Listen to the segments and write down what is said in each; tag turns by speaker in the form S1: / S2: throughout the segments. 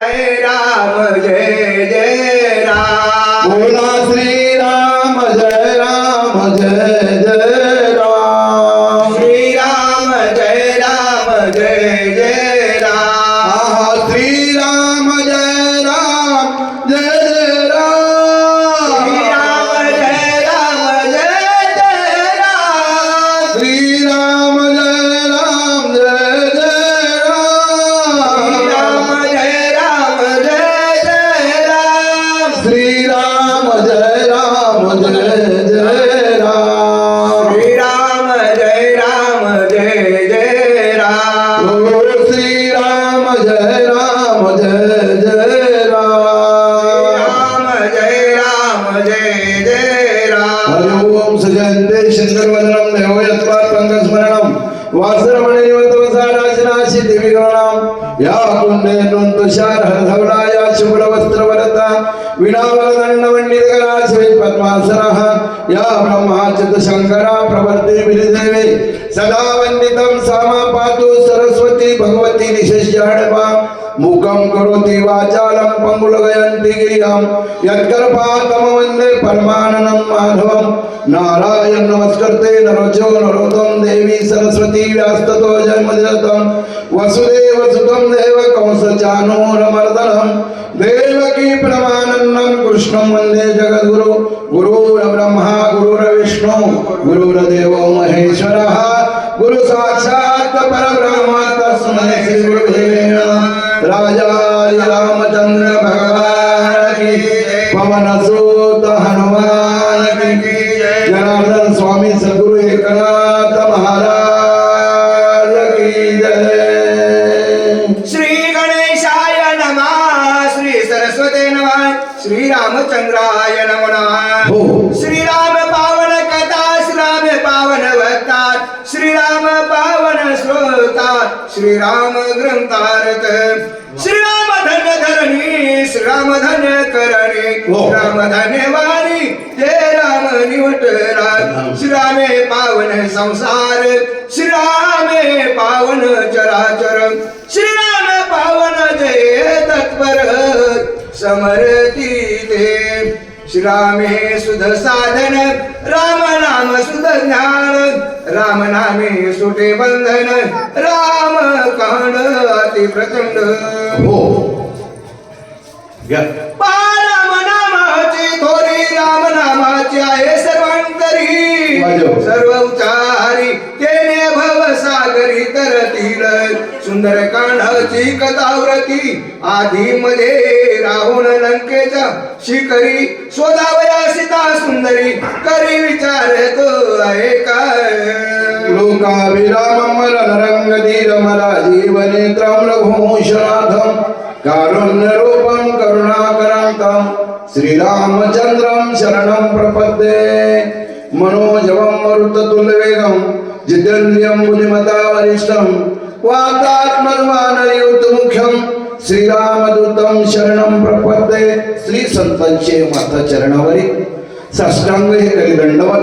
S1: जय राम जय जय राम
S2: सजयन्ते शङ्करवदनं देवो यत्पात्पङ्कस्मरणं वासरमणे निवतवसाराजनाशि देविगणां या कुण्डे नोन्तुषारहधवलाया शुभ्रवस्त्रवरता वीणावलदण्डवण्डितकरा श्री पद्मासनः. या ब्रह्माच्युत शङ्करा प्रवर्ते विरिदेवे सदा वन्दितं सामा पातु सरस्वती भगवती निशस्याणवा मुखं करोति वाचालं पङ्गुलगयन्ति गिरियं. यत्कर्पातम वन्दे परमाननं माधवं नारायण नमस्कृते नरोचो नरोत्तम देवी सरस्वती व्यास्ततो जन्मदिनतं वसुदेव सुतम देव कंसचानूरमर्दनं देवकी प्रमानन्नम कृष्णं वन्दे जगद्गुरु। गुरुर्ब्रह्मा गुरुर्विष्णु गुरुर्देवो महेश्वरः। गुरु साक्षात् परब्रह्म तस्मै श्री
S1: राम धन्यवाणी जय राम निवट राम. श्री रामे पावन संसार श्री रामे पावन चराचर. श्री राम पावन जय तत्पर समरती ते. श्रीरामे सुध साधन राम नाम सुध ज्ञान. राम नामे सुटे बंधन राम कांड अति प्रचंड.
S2: हो. घ्या.
S1: थोरी राम नामाची आहे सर्वांतरी. सर्व उच्चारी तेने भव सागरी तरतील सुंदर कांडाची कथाव्रती आधी मध्ये राहून लंकेच्या शिखरी शोधावया सीता सुंदरी करी विचार तो आहे काय?
S2: लोकाभिरामं रणरङ्गधीरमला जीवनेत्रं रघुवंशनाथं कारुण्यरूपं करुणाकरान्तं श्रीरामचन्द्रं शरणं प्रपद्ये मनोजवं मरुततुल्यवेगं जितेन्द्रियं बुद्धिमता वरिष्ठं वातात्मन्मानयुतमुख्यं श्रीरामदूतं शरणं प्रपद्ये श्री संतांचे माता चरणावरी साष्टांग हे करी दंडवत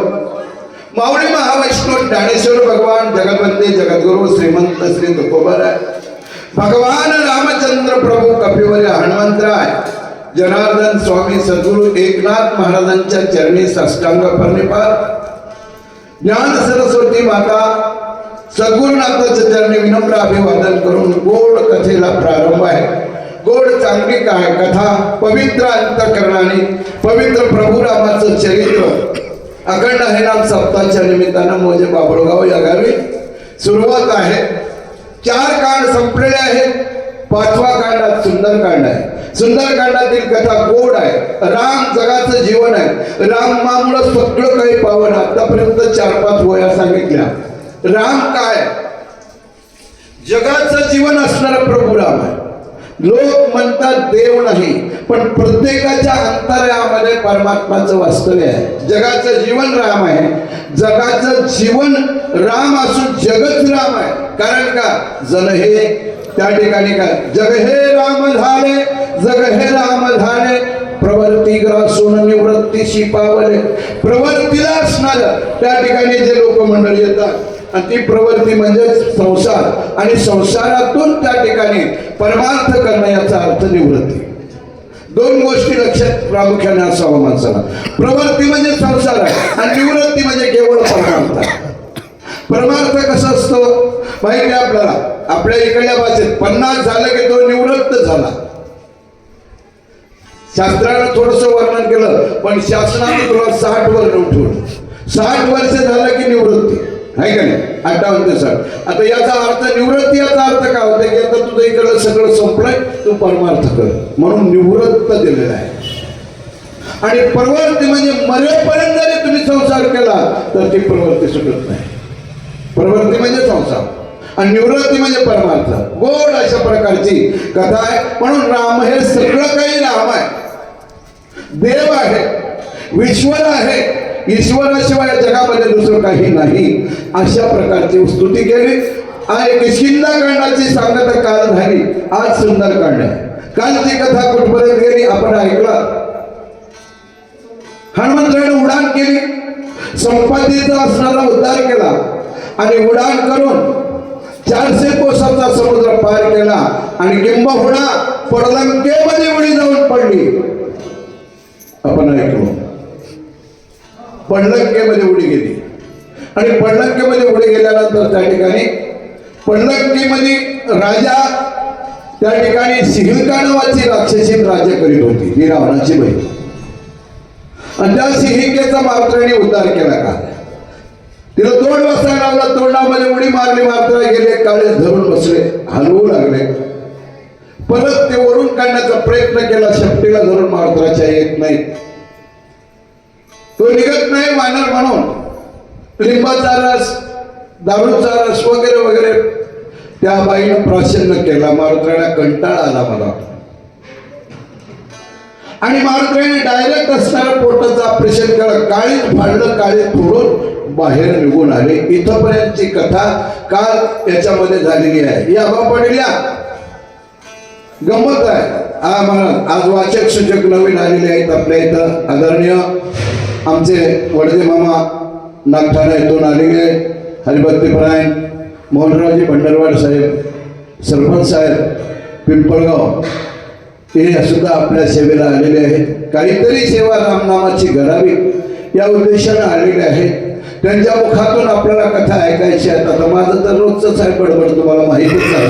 S2: माऊली महावैष्णव ज्ञानेश्वर भगवान जगतवंदे जगद्गुरु श्रीमंत श्री तुकोबराय भगवान रामचंद्र प्रभू कपिवर्य हनुमंतराय जनार्दन स्वामी सद्गुरु एकनाथ महाराजांच्या चरणी साष्टांग प्रणिपात ज्ञान सरस्वती माता सद्गुरुनाथाच्या चरणी विनम्र अभिवादन करून गोड कथेला प्रारंभ आहे. गोड चांगली काय? कथा पवित्र अंतकरणाने पवित्र प्रभू रामाचं चरित्र. अखंड हरिनाम सप्ताहाच्या निमित्तानं मोजे बाबळगाव या गावी. सुरुवात आहे. चार कांड संपलेले आहेत. पाचवा कांड सुंदर कांड आहे. सुंदरकांडातील कथा गोड आहे. राम जगाचं जीवन आहे. रामामुळं सगळं काही पावन आतापर्यंत चार पाच वया सांगितल्या. राम काय? जगाचं जीवन असणारा प्रभू राम आहे. लोक म्हणतात देव नाही पण प्रत्येकाच्या अंतरामध्ये परमात्माचं वास्तव्य आहे. जगाचं जीवन राम आहे. जगाचं जीवन राम असून जगच राम आहे. कारण का? जन हे त्या ठिकाणी काय? जग हे राम झाले. जग हे राम झाले प्रवृत्ती ग्रासून निवृत्तीशी पावले प्रवृत्तीला असणार त्या ठिकाणी जे लोक मंडळी येतात आणि ती प्रवृत्ती म्हणजे संसार. आणि संसारातून त्या ठिकाणी परमार्थ करणं याचा अर्थ निवृत्ती. दोन गोष्टी लक्षात प्रामुख्याने असावं माणसाला. प्रवृत्ती म्हणजे संसार आहे आणि निवृत्ती म्हणजे केवळ परमार्थ परमार्थ कसं असतो? माहिती आहे आपल्याला? आपल्या इकडल्या भाषेत पन्नास झालं की तो निवृत्त झाला. शास्त्रानं थोडस वर्णन केलं पण शासनाने तुला साठ वर्ष ठेवलं साठ वर्ष झालं की निवृत्ती. आहे का नाही? अठ्ठावन्न ते साठ आता याचा अर्थ निवृत्ती याचा अर्थ काय होतं की आता तुझं इकडं सगळं संपलंय तू परमार्थ कर. म्हणून निवृत्त दिलेला आहे. आणि प्रवृत्ती म्हणजे मरेपर्यंत जरी तुम्ही संसार केला तर ती प्रवृत्ती सुटत नाही. आणि निवृत्ती म्हणजे परमार्थ. गोड अशा प्रकारची कथा आहे. म्हणून राम हे सगळं काही राम आहे. देव आहे. विश्वर आहे. ईश्वराशिवाय जगामध्ये दुसरं काही नाही. अशा प्रकारची स्तुती केली. आणि किष्किंदा सांगता काल झाली. आज सुंदर कांड आहे. कालची कथा कुठपर्यंत गेली आपण ऐकला? हनुमंतराने उडान केली. संपत्तीचा असणारा उद्धार केला. आणि उडान करून चारशे कोसाचा समुद्र पार केला आणि किंबहुना पडलंकेमध्ये उडी जाऊन पडली. आपण ऐकलो पडलंकेमध्ये उडी गेली. आणि पडलंकेमध्ये उडी गेल्यानंतर त्या ठिकाणी पडलंकेमध्ये राजा त्या ठिकाणी सिहिका नावाची राक्षसी राज्य करीत होती. ही रावणाची बहीण. आणि त्या सिहिकेचा मात्राने उद्धार केला का? तिला तोंड बसायला लागला तोंडामध्ये उडी मारली मारता गेले काळे धरून बसले हलवू लागले. परत ते वरून काढण्याचा प्रयत्न केला शेपटीला धरून मारत्राच्या येत नाही तो निघत नाही वानर म्हणून. लिंबाचा रस दारूचा रस वगैरे वगैरे. त्या बाईनं प्राशन्न केला मारुत्राला कंटाळा आला मला. आणि मारुत्राने डायरेक्ट असणारा पोटाचं ऑपरेशन केलं काळीत फाडलं काळीत फोडून बाहेर निघून आले. इथपर्यंतची कथा काल याच्यामध्ये झालेली आहे. या बा पडल्या गंमत आहे. आम्हाला आज वाचक सूचक नवीन आलेले आहेत आपल्या इथं. आदरणीय आमचे वडदे मामा नागठाणा येथून आलेले हरिभक्तीपरायण मोहनरावजी भंडरवाड साहेब सरपंच साहेब पिंपळगाव. हे सुद्धा आपल्या सेवेला आलेले आहेत. काहीतरी सेवा रामनामाची घडावी या उद्देशानं आलेले आहेत. त्यांच्या मुखातून आपल्याला कथा ऐकायची आता माझं तर रोजच आहे बडबड तुम्हाला माहितीच आहे.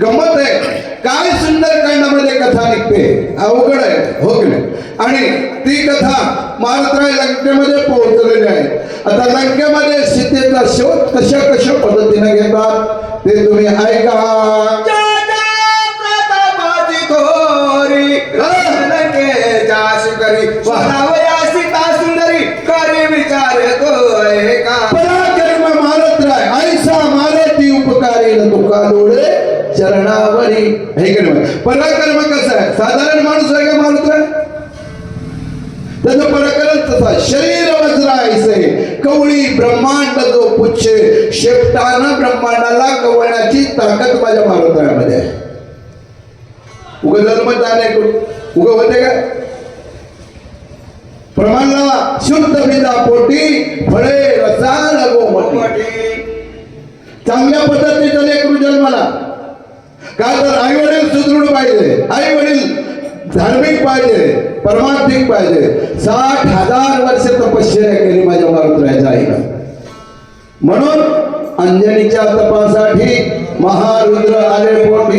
S2: गंमत आहे. काय सुंदर कांडामध्ये कथा निघते. अवघड आहे. हो की नाही? आणि ती कथा महाराष्ट्र लंकेमध्ये पोहोचलेली आहे. आता लंकेमध्ये सीतेचा शोध कशा कशा पद्धतीने घेतात ते तुम्ही ऐका.
S1: प्रतापाची थोरी लंकेच्या शिखरी स्वरावया सीता सुंदरी करी विचार तो का
S2: पराक्रम मारत राय ऐसा मारती उपकारी न तुका डोळे चरणावरी हे की नाही पराक्रम कसं आहे साधारण माणूस आहे का मारत राय त्याचं पराक्रम तसा शरीर वज्रायचे कवळी ब्रह्मांड जो पुच्छ शेपटानं ब्रह्मांडाला कवळण्याची ताकद माझ्या भारतामध्ये आहे. उग जन्म जाणे उग होते का? प्रमाणला शुद्ध बिदा पोटी फळे रसा लगो चांगल्या पद्धतीचं लेकरू जन्माला का तर आई वडील सुदृढ पाहिजे. आई वडील धार्मिक पाहिजे परमार्थिक पाहिजे. साठ हजार वर्ष तपश्चर्या केली माझ्या मारुत्राच्या आईनं. म्हणून अंजनीच्या तपासाठी महारुद्र आले पोटी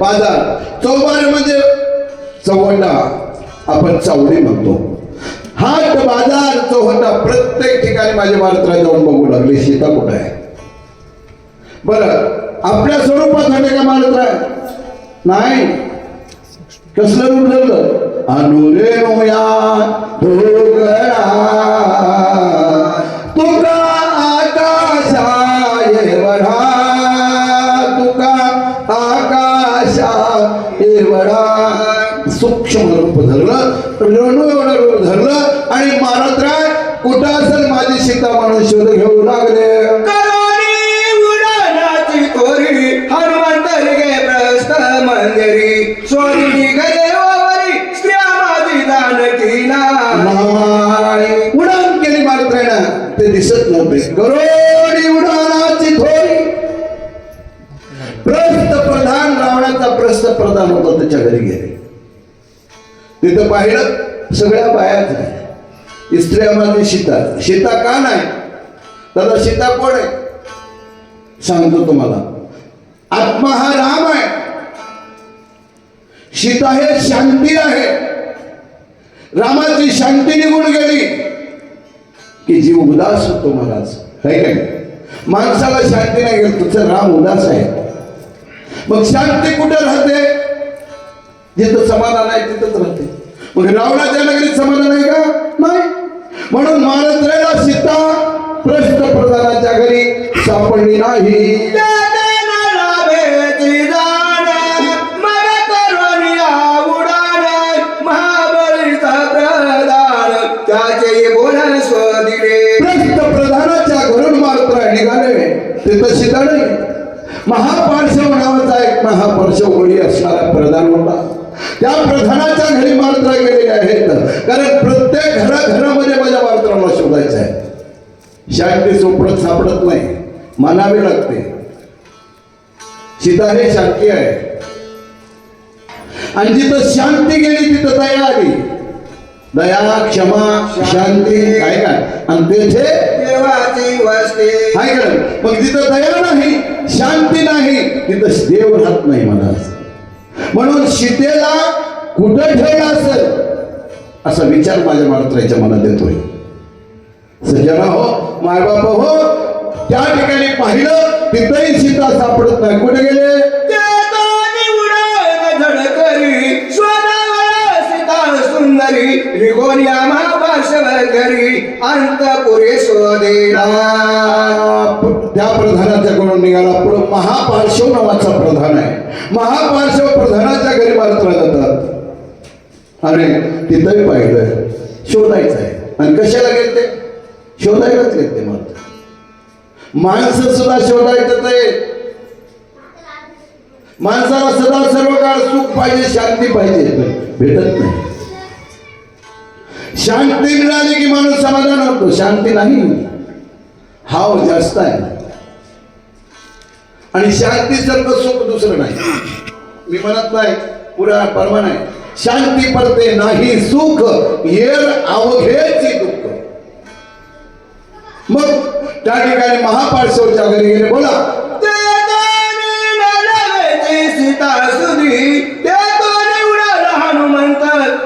S2: बाजार चौबार म्हणजे चौवटा आपण चावडी म्हणतो. हाट बाजार चौहटा प्रत्येक ठिकाणी माझे मारुत्रा जाऊन बघू लागले सीता कुठं आहे? बरं आपल्या स्वरूपात झाले का मारुत्रा नाही. कसलं रूप झालं? अनुरे या शोध घेऊ लागले.
S1: हनुमंत गे मंदिरी. स्त्रिया माझी
S2: उडान केली ते दिसत नव्हते. गरोडी उडानाची थोडी प्रस्थ प्रधान रावणाचा प्रस्थ प्रधान होता त्याच्या घरी गेले. तिथं पाहिलं सगळ्या बायाच आहे स्त्रिया माझी सीता सीता का नाही? दादा सीता कोण आहे? सांगतो तुम्हाला. आत्मा हा राम आहे. सीता हे शांती आहे. रामाची शांती निघून गेली की जीव उदास होतो महाराज. काय काय माणसाला शांती नाही गेली तुझं राम उदास आहे. मग शांती कुठे राहते? जिथं समाधान आहे तिथंच राहते. मग रावणाच्या नगरीत समाधान आहे का? नाही. म्हणून महाराष्ट्राला सीता प्रश्न प्रधानाच्या घरी सापडली नाही.
S1: त्याचे बोल
S2: प्रधानाच्या निघाले. सीता नाही महापार्श्व नावाचा एक महापार्श्व कोणी असणारा प्रधान होता. त्या प्रधानाच्या घरी मात्र गेलेले आहेत. कारण प्रत्येक घराघरामध्ये माझ्या मात्राला शोधायचं आहे. शांती सोपडत सापडत नाही. मानावी लागते. सीता हे शांती आहे. आणि जिथं शांती गेली तिथं दया आली. दया क्षमा शांती काय काय? आणि तेथे काय काय मग जिथं दया नाही शांती नाही तिथं देव राहत नाही मला म्हणून सीतेला कुठं ठेवलं असेल? असा विचार माझ्या मात्राच्या मनात येतोय. सज्जना हो मायबाप हो त्या ठिकाणी पाहिलं तिथंही सीता सापडत नाही. कुठे गेले?
S1: ते रिगोनिया महापार्श्व घरी अंतपुरे शोधेला
S2: त्या प्रधानाच्या कडून निघाला. पुढे महापार्श्व नावाचा प्रधान आहे. महापार्श्व प्रधानाच्या घरी मात्र जातात. आणि तिथंही पाहिलं शोधायचं आहे आणि कशाला गेलते शोधायलाच ते मात्र माणसं. सुद्धा शोधायचं ते माणसाला सदा सर्व काळ सुख पाहिजे शांती पाहिजे. भेटत नाही. शांती मिळाली की माणूस समाधान होतो. शांती नाही. हाव जास्त आहे. आणि शांती सर्व सुख दुसरं नाही. मी म्हणत नाही पुरा परवा नाही शांती पडते नाही सुख. येर अवघेची दुःख त्या ठिकाणी महापार्श्वच्या घरी गेले. बोला.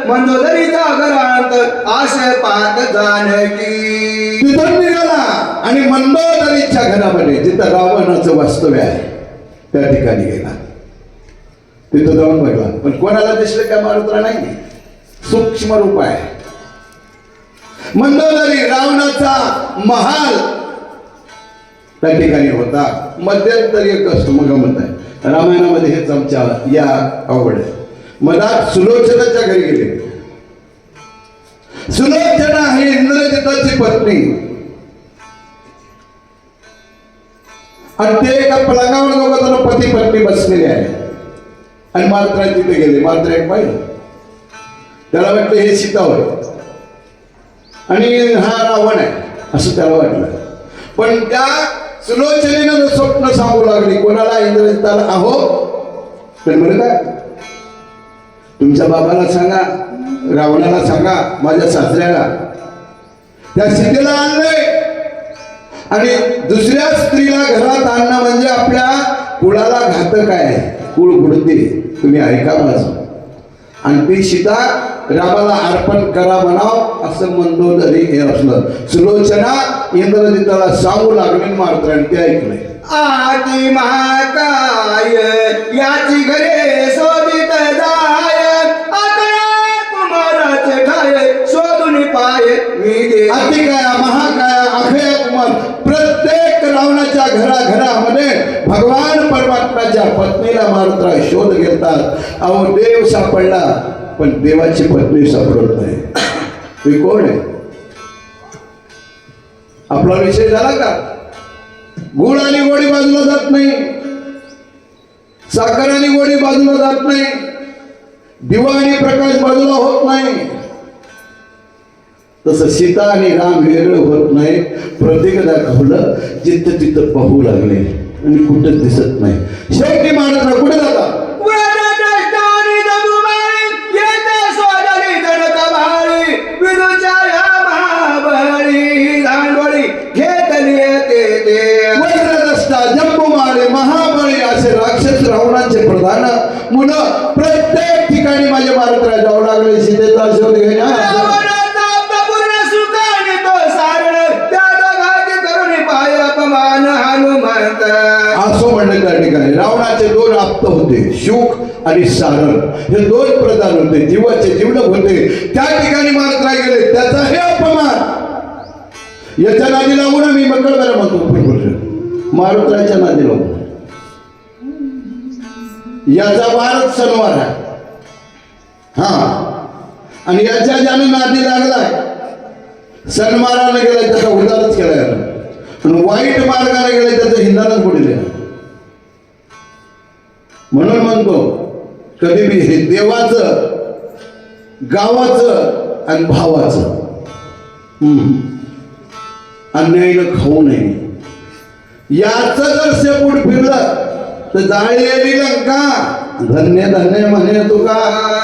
S1: मंदोदरीचा घरांत आश पात जानकी.
S2: तिथून निघाला आणि मंदोदरीच्या घरामध्ये जिथं रावणाचं वास्तव्य आहे त्या ठिकाणी गेला. तिथं जाऊन बघला. पण कोणाला दिसलं काय मारुत्रा नाही सूक्ष्म रूप आहे. मंदोदरी रावणाचा महाल त्या ठिकाणी होता. मध्यंतरी एक समगमत मग आहे. रामायणामध्ये हेच आमच्या या आवड आहे. मधात सुलोचनाच्या घरी गेले. सुलोचना हे इंद्रजिताची पत्नी. आणि ते एका पलंगावर दोघं जण पती पत्नी बसलेले आहे आणि मात्रा तिथे गेले. मात्र एक पाहिलं त्याला वाटलं हे सीतावर आणि हा रावण आहे. असं त्याला वाटलं. पण त्या सुलोचनेनं स्वप्न सांगू लागली. कोणाला इंद्रजिताला अहो? तर बरं तुमच्या बाबाला सांगा रावणाला सांगा माझ्या सासऱ्याला. त्या सीतेला आणलंय. आणि दुसऱ्या स्त्रीला घरात आणणं म्हणजे आपल्या कुळाला घातक आहे. कुळ बुडते. तुम्ही ऐका माझं आणि ती सीता रामाला अर्पण करा म्हणाव असं मंदोदरी हे असलं सुलोचना इंद्रजिताला सांगू लागली मात्र आणि ते ऐकलंय.
S1: आदी महाकाय याची घरे शोधित जाय. कुमाराचे ठाय शोधून पाय. मी दे
S2: अतिकाया महाकाया अभय कुमार प्रत्येक रावणाच्या घराघरामध्ये भगवान परमात्म्याच्या पत्नीला मात्र शोध घेतात. अहो देव सापडला. पण देवाची पत्नी सापडत नाही. तुम्ही कोण आहे? आपला विषय झाला का? गुळ आणि गोडी बाजूला जात नाही. साखर आणि गोडी बाजूला जात नाही. दिवा आणि प्रकाश बाजूला होत नाही. तसं सीता आणि राम वेगळं होत नाही. प्रत्येक दाखवलं जिथं तिथं पाहू लागले आणि कुठं दिसत नाही. शेवटी महाराज कुठे जाता?
S1: आणि सारण
S2: हे दोन प्रधान होते. जीवाचे जीवलक होते. त्या ठिकाणी महाराज गेले. त्याचा हे अपमान. याच्या नादी लावून मी मंगळवार म्हणतो फुलफुल मारुत्राच्या नादी लागून याचा वारच सणवार आहे. हा. आणि याच्या ज्यानं नादी लागलाय सणमारानं गेलाय त्याचा उदारच केलाय आणि वाईट मार्गाने गेलाय त्याचं हिंदानच बुडले म्हणून म्हणतो कधी बी हे देवाचं गावाचं आणि भावाचं. अन्यायनं खाऊ नये. याच जर शेपूट फिरलं तर जाळलेली लंका. धन्य धन्य म्हणे तुका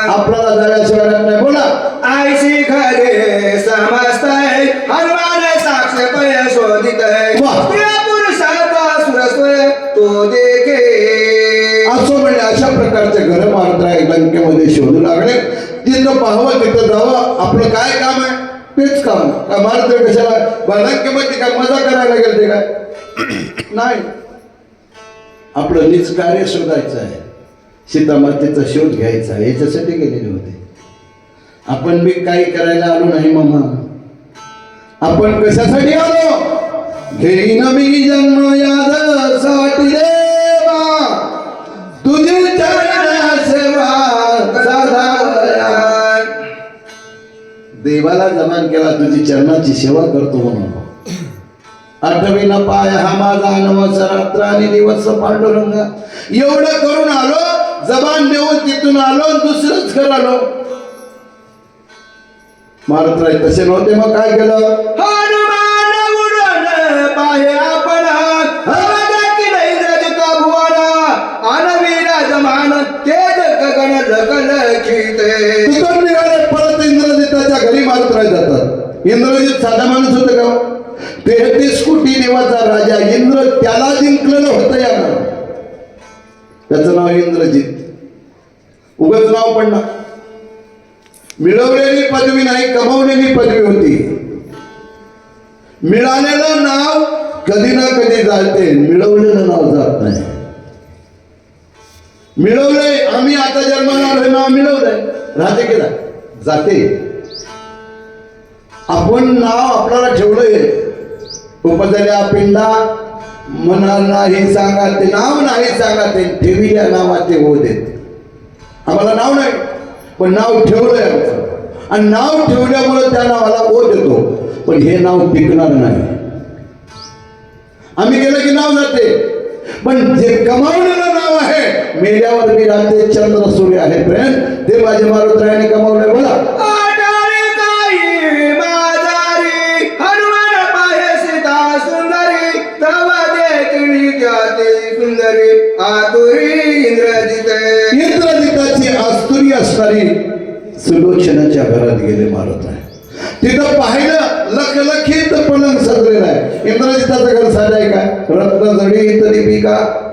S2: आपल्याला जाळ्याशिवाय राहत नाही. बोला.
S1: आयशी खरे समजतय हनुमान साक्ष पय शोधित. पुरुषाचा सुरस्वय तो देखे
S2: घर मारताय लंकेमध्ये शोधू लागले. जिथं पाहावं तिथं जावं. आपलं काय काम आहे? तेच काम. का मारतोय कशाला? लंकेमध्ये काय मजा करायला गेल ते काय? नाही. आपलं निच कार्य शोधायचं आहे. सीतामातेचा शोध घ्यायचा आहे. याच्यासाठी गेलेले होते. आपण बी काही करायला आलो नाही मामा. आपण कशासाठी आलो? घेईन मी जन्म यासाठी देवा तुझी देवाला जमान केला तुझी चरणाची सेवा करतो म्हणून. आठवी पाय हा माझा नवस रात्र आणि दिवस पांडुरंग. एवढं करून आलो जबान देऊन तिथून आलो दुसरंच घर आलो. महाराज तसे नव्हते मग काय केलं?
S1: हा उडून पाहे आपण हवादाकी नाही रजता भुवन अनवीराज मान तेज गगन लगन खिते
S2: तिथून निघाले परत इंद्रजिताच्या घरी मात्र जातात इंद्रजित साधा माणूस होतं का? तेहतीस कोटी देवाचा राजा इंद्र त्याला जिंकलेलं होतं या त्याचं नाव इंद्रजित. उगच नाव पडणार मिळवलेली पदवी नाही कमवलेली पदवी होती. मिळालेलं नाव कधी ना कधी जाते मिळवलेलं नाव जात नाही. मिळवलंय आम्ही आता जन्माला नाव मिळवलंय. राहते केला जाते. आपण नाव आपल्याला ठेवलंय उपजल्या पिंडा मनाला हे सांगा ते नाव नाही सांगा ते ठेवी या नावाचे हो देत. आम्हाला नाव नाही पण नाव ठेवलंय आमचं. आणि नाव ठेवल्यामुळे त्या नावाला ओ देतो पण हे नाव टिकणार नाही. आम्ही गेलं की नाव जाते. पण जे कमावलेलं नाव आहे मेल्यावर मी राहते चंद्र सूर्य आहे प्रेम. ते माझे मारुतरायाने कमावले असणारी सुलोचनाच्या घरात गेले मारत आहे. तिथं पाहिलं लखलखीत पलंग सजलेला आहे. इंद्रजिताचं घर साधाय का? रत्न जडी तरी पिका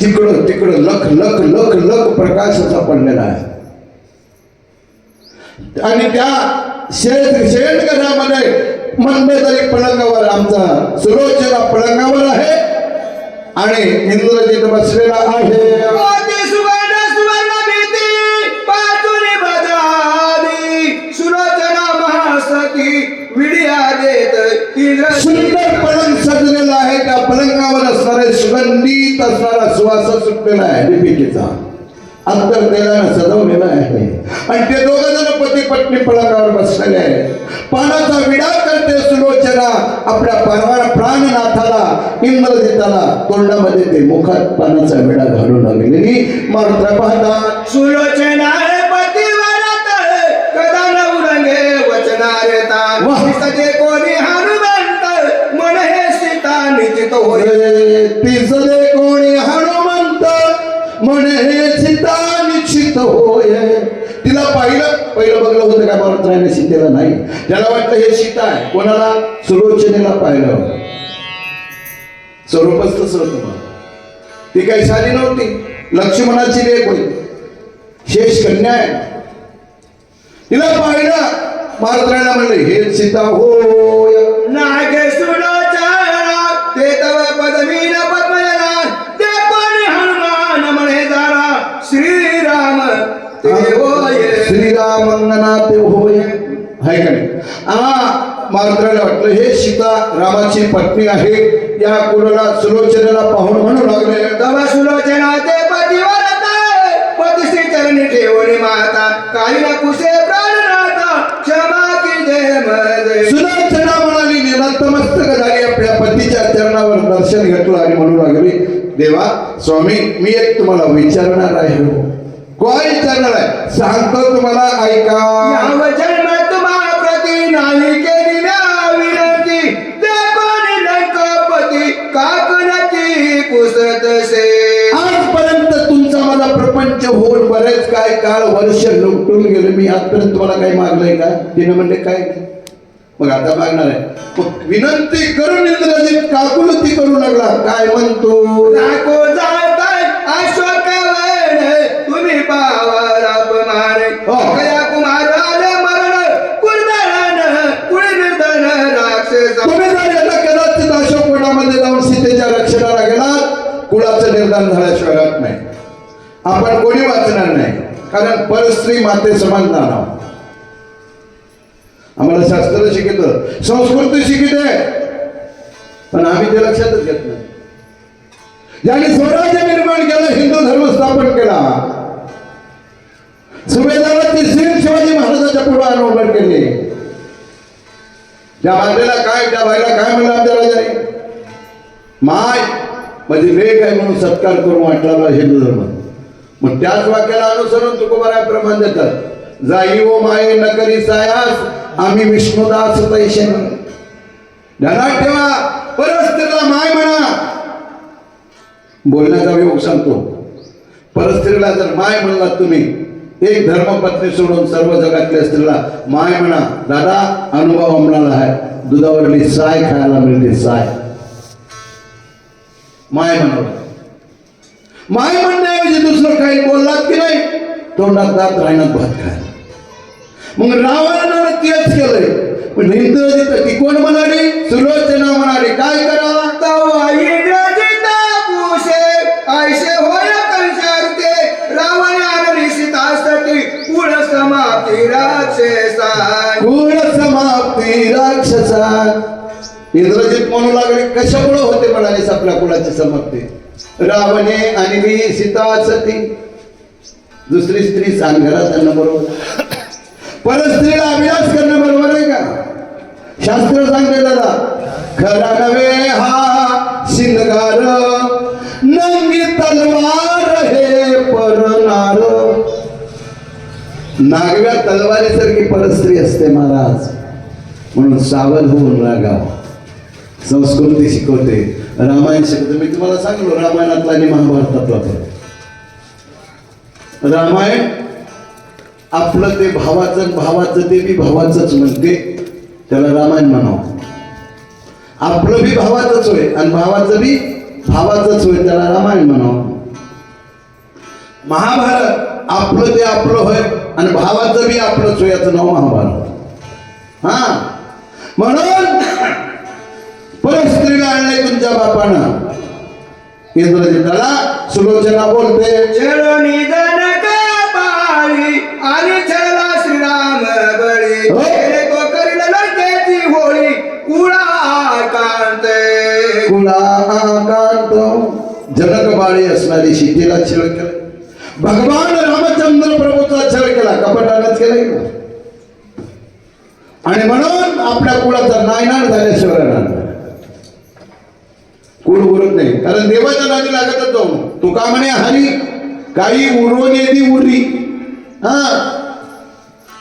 S2: जिकडं तिकडं लख लख लख लख प्रकाशाचा पडलेला आहे. आणि त्या शेत शेत घरामध्ये मंडळी पलंगावर आमचा सुलोचना पलंगावर आहे. आणि इंद्रजित बसलेला आहे. सुंदर पलंग सजलेला आहे. त्या पलंगावर असणारे सुगंधित असणारा सुवास सुटलेला आहे. लिपिकेचा अंतर तेलानं सजवलेलं आहे. आणि ते दोघं जण पती पत्नी पलंगावर बसलेले आहे पानाचा विडा करते सुलोचना. आपल्या परवार प्राणनाथाला इंद्रजिताला तोंडामध्ये ते मुखात पानाचा विडा घालून लागलेली. मात्र पाहतात
S1: सुलोचना पतिव्रत. कदा न. सजे कोणी होय.
S2: तिसरे कोणी हनुमंत? म्हणे हे सीता निश्चित होय. तिला पाहिलं पहिलं बघलं होतं का महाराष्ट्राने सीतेला नाही. त्याला वाटलं हे सीता आहे. कोणाला? सुलोचनेला पाहिलं. स्वरूपच तसं होतं. ती काही साधी नव्हती. लक्ष्मणाची लेख होती. शेष कन्या आहे. तिला पाहिलं. महाराष्ट्राला म्हणलं हे सीता होय.
S1: नागे सुलोचना श्रीराम
S2: अंगनाथ होय. हाय का नाही? हा मारुत्राला वाटलं हे सीता रामाची पत्नी आहे. या कुणाला सुलोचनेला पाहून म्हणू लागले.
S1: तव सुलोचना ते पतिश्री चरणी ठेवणी माता. काही ना कुशे प्राणनाथा क्षमा की जय
S2: सुलोचना म्हणाली निरंतमस्तक झाली. आपल्या पतीच्या चरणावर दर्शन घेतलं आणि म्हणू लागली देवा स्वामी मी एक तुम्हाला विचारणार आहे. काय विचारणार आहे. सांगतो तुम्हाला ऐका.
S1: याव जन्म तुम्हा प्रती नाही केली म्या विनंती. ते कोणी लंकापती काकणाची पुसत से
S2: आजपर्यंत तुमचा मला प्रपंच होऊन बरेच काय काळ वर्ष लुटून गेले. मी आजपर्यंत तुम्हाला काही मागलंय का? तिने म्हणले काय. मग आता मागणार आहे. विनंती करून इंद्रजित काकुलती करू लागला. काय म्हणतो
S1: नाको जाताय अशोक वैन तुम्ही पावर अपमान
S2: हो.
S1: कया कुमार आले मरण कुर्दन कुळनिर्धन राक्षस
S2: तुम्ही जर याला कदाचित अशोक वनामध्ये जाऊन सीतेच्या रक्षणाला गेलात कुळाचं शहरात नाही. आपण कोणी वाचणार नाही कारण परस्त्री माते समान जाणार आम्हाला शास्त्र शिकत संस्कृती आहे पण आम्ही ते लक्षातच घेत नाही. ज्याने स्वराज्य निर्माण केलं हिंदू धर्म स्थापन केला. सुभेदाराची सीट शिवाजी महाराजांच्या पुढे अनावरण केले. ज्या बाजूला काय त्या बाईला काय म्हणलं आमच्या राजाने? माय म्हणजे लेख आहे म्हणून सत्कार करून वाटला हिंदू धर्म मग त्याच वाक्याला अनुसरून तुकोबाराय प्रमाण देतात. जाई ओ माये न करी सायास आम्ही विष्णुदास पैसे. ध्यानात ठेवा परस्त्रीला माय म्हणा. बोलण्याचा योग सांगतो. परस्त्रीला जर माय म्हणलात तुम्ही एक धर्मपत्नी सोडून सर्व जगातल्या स्त्रीला माय म्हणा. दादा अनुभव आम्हाला आहे. दुधावरली साय खायला मिळते साय. माय म्हणावं माय म्हणण्याऐवजी दुसरं काही बोललात की नाही तोंडात दात राहण्यात भात खाय मग रावणानं तेच केलंय. पण इंद्रजित ती कोण म्हणाली? सुलोचना म्हणाली काय करा
S1: तवा हो इंद्रजित पुषे ऐसे होय कंसारते रावण आणली सीतासती कुळ समाप्ती राक्षसा
S2: कुळ समाप्ती राक्षसा इंद्रजित म्हणू लागले कशामुळे होते म्हणाले आपल्या कुळाची समजते रावणे आणि मी सीता सती. दुसरी स्त्री सांगरा त्यांना बरोबर. परस्त्रीला अभ्यास करणं बरोबर आहे का? शास्त्र सांगते दादा. खरा नव्हे हा शिंगार. नंगी तलवार हे परनार नागव्या तलवारीसारखी परस्त्री असते महाराज. म्हणून सावध होऊन रागाव. संस्कृती शिकवते. रामायण शिकवते. मी तुम्हाला सांगलो रामायणातला आणि महाभारतातला फरक. रामायण आपलं ते भावाचं भावाचं ते बी भावाचंच म्हणते. त्याला रामायण म्हणावं. आपलं बी भावाचंच होय आणि भावाचं बी भावाचंच होय त्याला रामायण म्हणावं. महाभारत आपलं ते आपलं होय आणि भावाचं बी आपलंच होय याचं नाव महाभारत. हा. म्हणून परस्त्रीला आणलंय तुमच्या बापानं. इंद्रजिताला सुलोचना बोलते.
S1: जनक बाळी आणि छळला श्रीराम बळी.
S2: हो.
S1: केले तो करील लंकेची होळी कुळा कांते
S2: कुलाकांत जनक बाळी असणारी शितीला छळ केलं. भगवान रामचंद्र प्रभूचा छळ केला. कपटानच केला? आणि म्हणून आपल्या कुळाचा नायनाट झाल्याशिवाय राहणार कोण उरत नाही. कारण देवाच्या नादी लागतच जाऊ तू का म्हणे हरी? काही उरवून येते उरली. हा?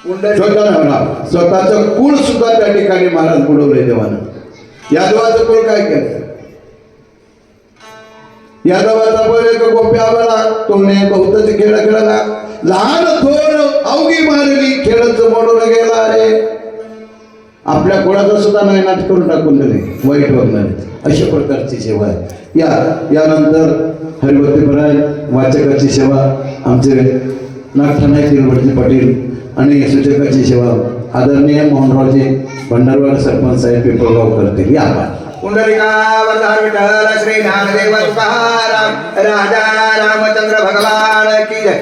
S2: स्वतः स्वतःचं कुळ सुद्धा त्या ठिकाणी महाराज बुडवले देवानं. यादवाचं कुळ काय केलं? यादवाचा पण एक गोप्या आला तोने बहुतच खेळ खेळला. लहान थोर अवघी मारली खेळच मोडून गेला अरे आपल्या कोणाचा सुद्धा नाही नाट करून टाकून दिले वाईट वगैरे. अशा प्रकारची सेवा आहे. या यानंतर हरिभक्ती पराय वाचकाची सेवा आमचे नागठाणा तिरुपती पाटील आणि सूचकाची सेवा आदरणीय मोहनरावजी भंडारवाड सरपंच साहेब पिंपळगाव करते या.
S1: पुंडलिकावतार विठ्ठल श्री ज्ञानदेव तुकाराम राजा रामचंद्र भगवान की